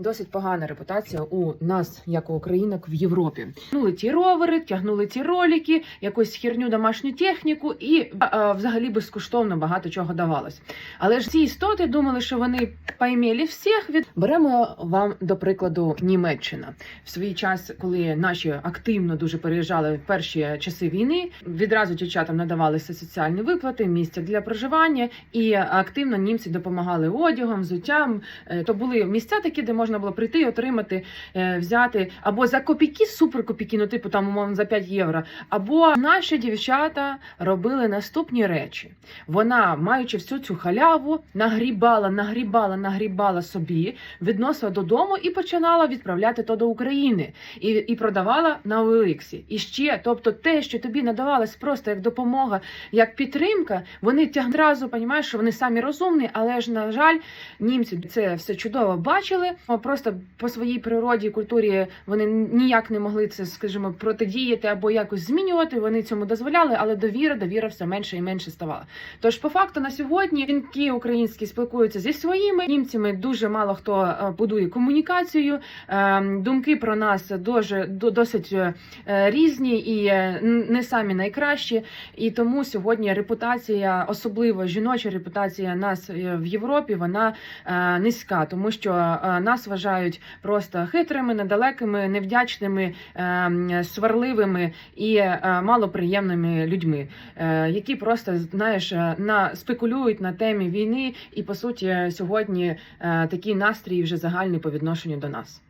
досить погана репутація у нас, як у українок, в Європі. Тягнули ті ровери, тягнули ті ролики, якусь херню домашню техніку, і а, взагалі безкоштовно багато чого давалось. Але ж ці істоти думали, що вони поймели всіх від беремо вам до прикладу Німеччина в свій час, коли наші активно дуже переїжджали в перші часи війни. Відразу дівчатам надавалися соціальні виплати, місця для проживання, і активно німці допомагали одягом, взуттям. Е, То були місця такі, де можна було прийти, отримати, е, взяти або за копійки, супер копійки, ну типу там умовно за 5 євро. Або наші дівчата робили наступні речі. Вона, маючи всю цю халяву, нагрібала, нагрібала, нагрібала собі, відносила додому і починала відправляти то до України і, і продавала на Олексі. І ще, тобто, те, що тобі надавалось просто як допомога, як підтримка, вони тяг одразу понімаєш, що вони самі розумні, але ж на жаль, німці це все чудово бачили. Просто по своїй природі і культурі вони ніяк не могли це, скажімо, протидіяти або якось змінювати. Вони цьому дозволяли, але довіра, довіра все менше і менше ставала. Тож, по факту, на сьогодні жінки українські спілкуються зі своїми німцями. Дуже мало хто е, будує комунікацію. Е, Думки про нас дуже до- досить е, різні і е, не самі найкращі. І тому сьогодні репутація, особливо жіноча репутація нас в Європі, вона низька, тому що нас вважають просто хитрими, недалекими, невдячними, е, сварливими і е, малоприємними людьми, е, які просто знаєш на спекулюють на темі війни, і по суті сьогодні такі настрій вже загальний по відношенню до нас.